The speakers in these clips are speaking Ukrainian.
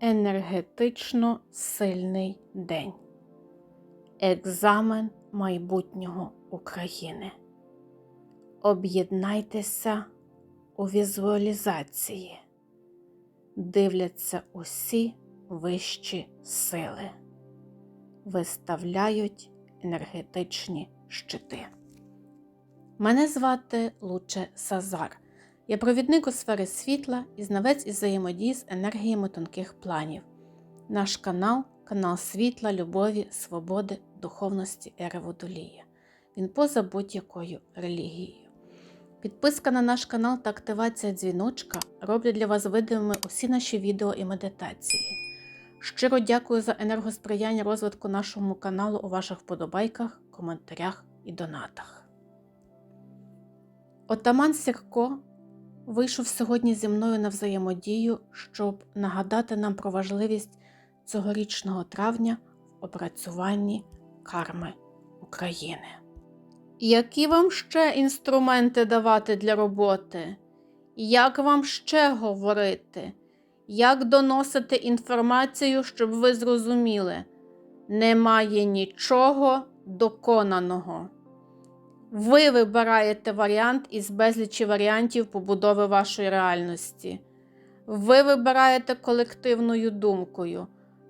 енергетично сильний день. Екзамен майбутнього України. Об'єднайтеся у візуалізації. Дивляться усі вищі сили. Виставляють енергетичні щити. Мене звати Луче Сазар. Я провідник у сфери світла і знавець із взаємодії з енергіями тонких планів. Наш канал канал світла, любові, свободи, духовності ери Водолія. Він поза будь-якою релігією. Підписка на наш канал та активація дзвіночка роблять для вас видимими усі наші відео і медитації. Щиро дякую за енергосприяння розвитку нашому каналу у ваших вподобайках, коментарях і донатах. Отаман Сірко вийшов сьогодні зі мною на взаємодію, щоб нагадати нам про важливість цьогорічного травня в опрацюванні карми України. Які вам ще інструменти давати для роботи? Як вам ще говорити? Як доносити інформацію, щоб ви зрозуміли? Немає нічого доконаного. Ви вибираєте варіант із безлічі варіантів побудови вашої реальності. Ви вибираєте колективною думкою,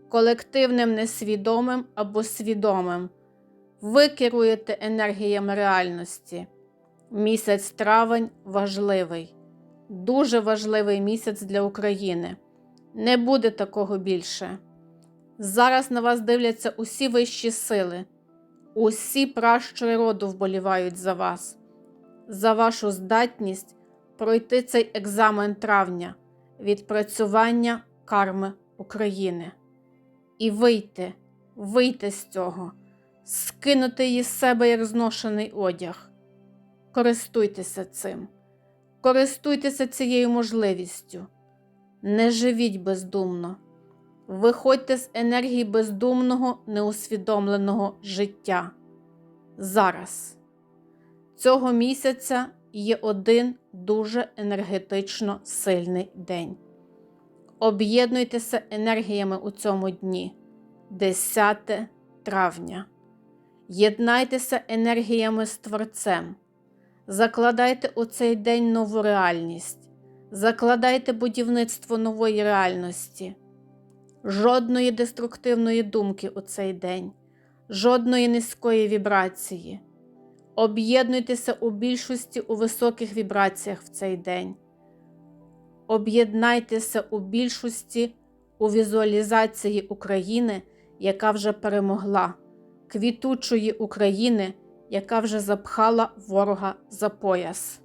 колективним несвідомим або свідомим. Ви керуєте енергіями реальності. Місяць травень важливий, дуже важливий місяць для України. Не буде такого більше. Зараз на вас дивляться усі вищі сили. Усі пращури роду вболівають за вас, за вашу здатність пройти цей екзамен травня, відпрацювання карми України. І вийти, вийти з цього, скинути її з себе як зношений одяг. Користуйтеся цим, користуйтеся цією можливістю. Не живіть бездумно. Виходьте з енергії бездумного, неусвідомленого життя. Зараз. Цього місяця є один дуже енергетично сильний день. Об'єднуйтеся енергіями у цьому дні, 10 травня. Єднайтеся енергіями з Творцем. Закладайте у цей день нову реальність, закладайте будівництво нової реальності. Жодної деструктивної думки у цей день, жодної низької вібрації. Об'єднуйтеся у більшості у високих вібраціях в цей день. Об'єднайтеся у більшості у візуалізації України, яка вже перемогла, квітучої України, яка вже запхала ворога за пояс,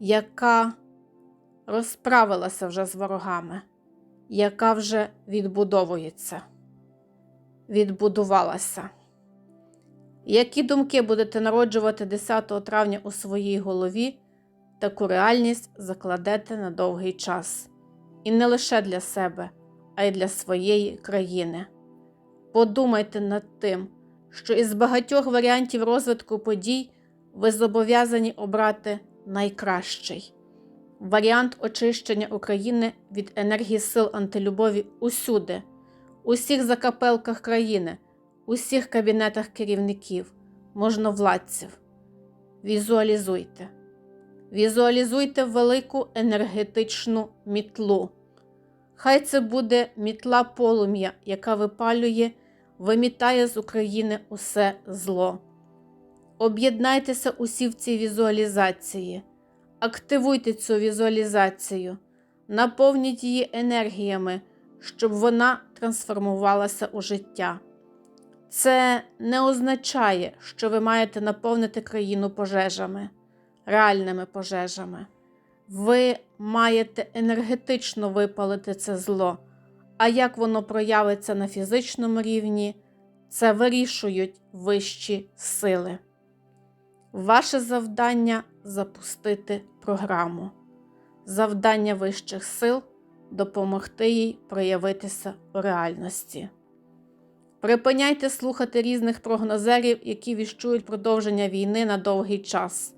яка розправилася вже з ворогами яка вже відбудовується, відбудувалася. Які думки будете народжувати 10 травня у своїй голові, таку реальність закладете на довгий час. І не лише для себе, а й для своєї країни. Подумайте над тим, що із багатьох варіантів розвитку подій ви зобов'язані обрати найкращий варіант очищення України від енергії сил антилюбові усюди, усіх закапелках країни, усіх кабінетах керівників, можновладців. Візуалізуйте. Візуалізуйте велику енергетичну мітлу. Хай це буде мітла полум'я, яка випалює, вимітає з України усе зло. Об'єднайтеся усі в цій візуалізації. Активуйте цю візуалізацію, наповніть її енергіями, щоб вона трансформувалася у життя. Це не означає, що ви маєте наповнити країну пожежами, реальними пожежами. Ви маєте енергетично випалити це зло. А як воно проявиться на фізичному рівні, це вирішують вищі сили. Ваше завдання запустити програму. Завдання вищих сил допомогти їй проявитися у реальності. Припиняйте слухати різних прогнозерів, які віщують продовження війни на довгий час.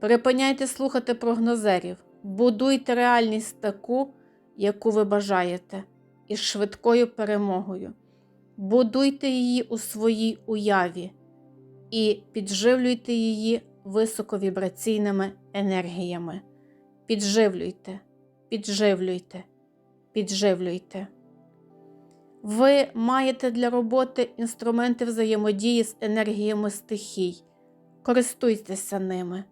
Припиняйте слухати прогнозерів, будуйте реальність таку, яку ви бажаєте. із швидкою перемогою. Будуйте її у своїй уяві і підживлюйте її високовібраційними енергіями. Підживлюйте, підживлюйте, підживлюйте. Ви маєте для роботи інструменти взаємодії з енергіями стихій. Користуйтеся ними.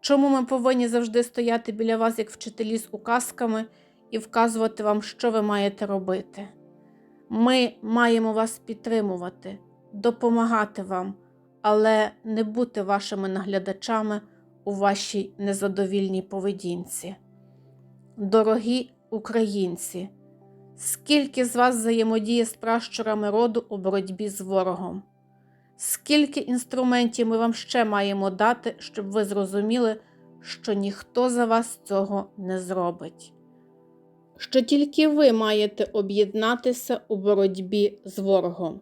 Чому ми повинні завжди стояти біля вас, як вчителі з указками, і вказувати вам, що ви маєте робити? Ми маємо вас підтримувати, допомагати вам, але не бути вашими наглядачами у вашій незадовільній поведінці. Дорогі українці, скільки з вас взаємодіє з пращурами роду у боротьбі з ворогом? Скільки інструментів ми вам ще маємо дати, щоб ви зрозуміли, що ніхто за вас цього не зробить? Що тільки ви маєте об'єднатися у боротьбі з ворогом.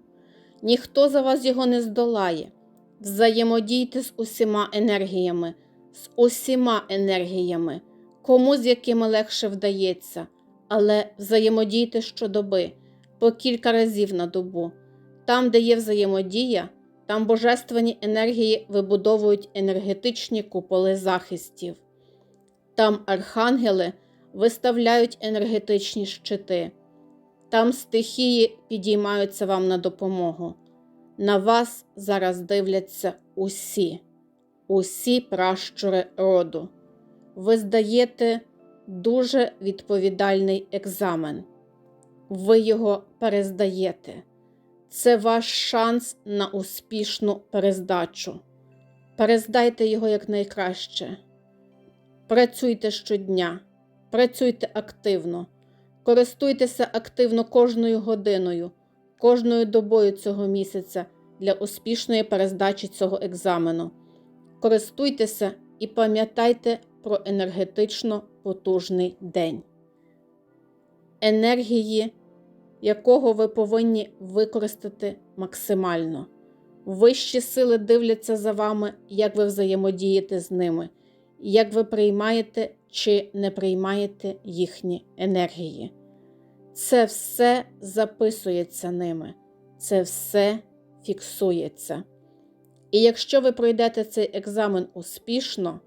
Ніхто за вас його не здолає. Взаємодійте з усіма енергіями, з усіма енергіями, кому з якими легше вдається, але взаємодійте щодоби, по кілька разів на добу. Там, де є взаємодія, там божественні енергії вибудовують енергетичні куполи захистів. Там архангели виставляють енергетичні щити. Там стихії підіймаються вам на допомогу. На вас зараз дивляться усі, усі пращури роду. Ви здаєте дуже відповідальний екзамен. Ви його перездаєте. Це ваш шанс на успішну перездачу. Перездайте його якнайкраще. Працюйте щодня, працюйте активно, користуйтеся активно кожною годиною, кожною добою цього місяця для успішної перездачі цього екзамену. Користуйтеся і пам'ятайте про енергетично потужний день. Енергії якого ви повинні використати максимально. Вищі сили дивляться за вами, як ви взаємодієте з ними, як ви приймаєте чи не приймаєте їхні енергії. Це все записується ними, це все фіксується. І якщо ви пройдете цей екзамен успішно,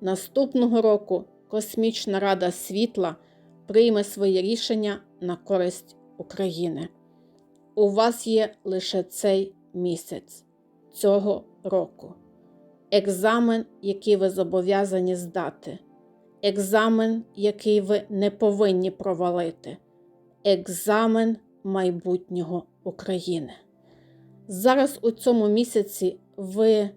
наступного року Космічна Рада світла прийме своє рішення на користь України. У вас є лише цей місяць цього року. Екзамен, який ви зобов'язані здати. Екзамен, який ви не повинні провалити. Екзамен майбутнього України. Зараз у цьому місяці ви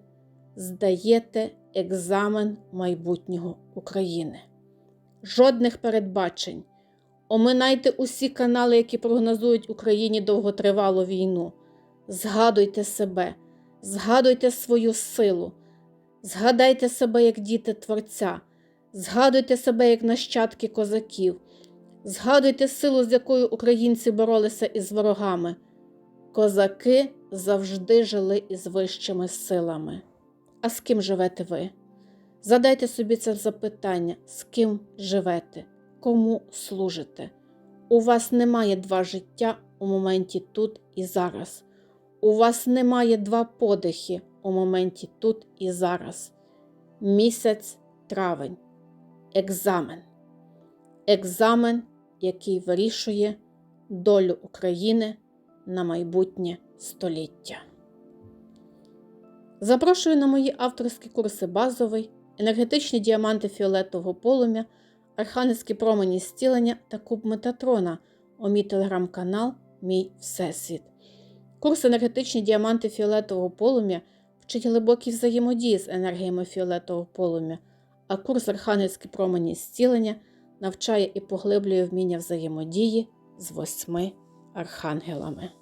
здаєте екзамен майбутнього України. Жодних передбачень. Оминайте усі канали, які прогнозують Україні довготривалу війну. Згадуйте себе, згадуйте свою силу, згадайте себе як діти Творця, згадуйте себе як нащадки козаків, згадуйте силу, з якою українці боролися із ворогами. Козаки завжди жили із вищими силами. А з ким живете ви? Задайте собі це запитання, з ким живете кому служите. У вас немає два життя у моменті тут і зараз. У вас немає два подихи у моменті тут і зараз. Місяць травень. Екзамен. Екзамен, який вирішує долю України на майбутнє століття. Запрошую на мої авторські курси базовий, енергетичні діаманти фіолетового полум'я. Архангельські промені зцілення та куб Метатрона у мій телеграм-канал Мій Всесвіт. Курс енергетичні діаманти фіолетового полум'я вчить глибокій взаємодії з енергіями фіолетового полум'я, а курс Архангельські промені зцілення навчає і поглиблює вміння взаємодії з восьми архангелами.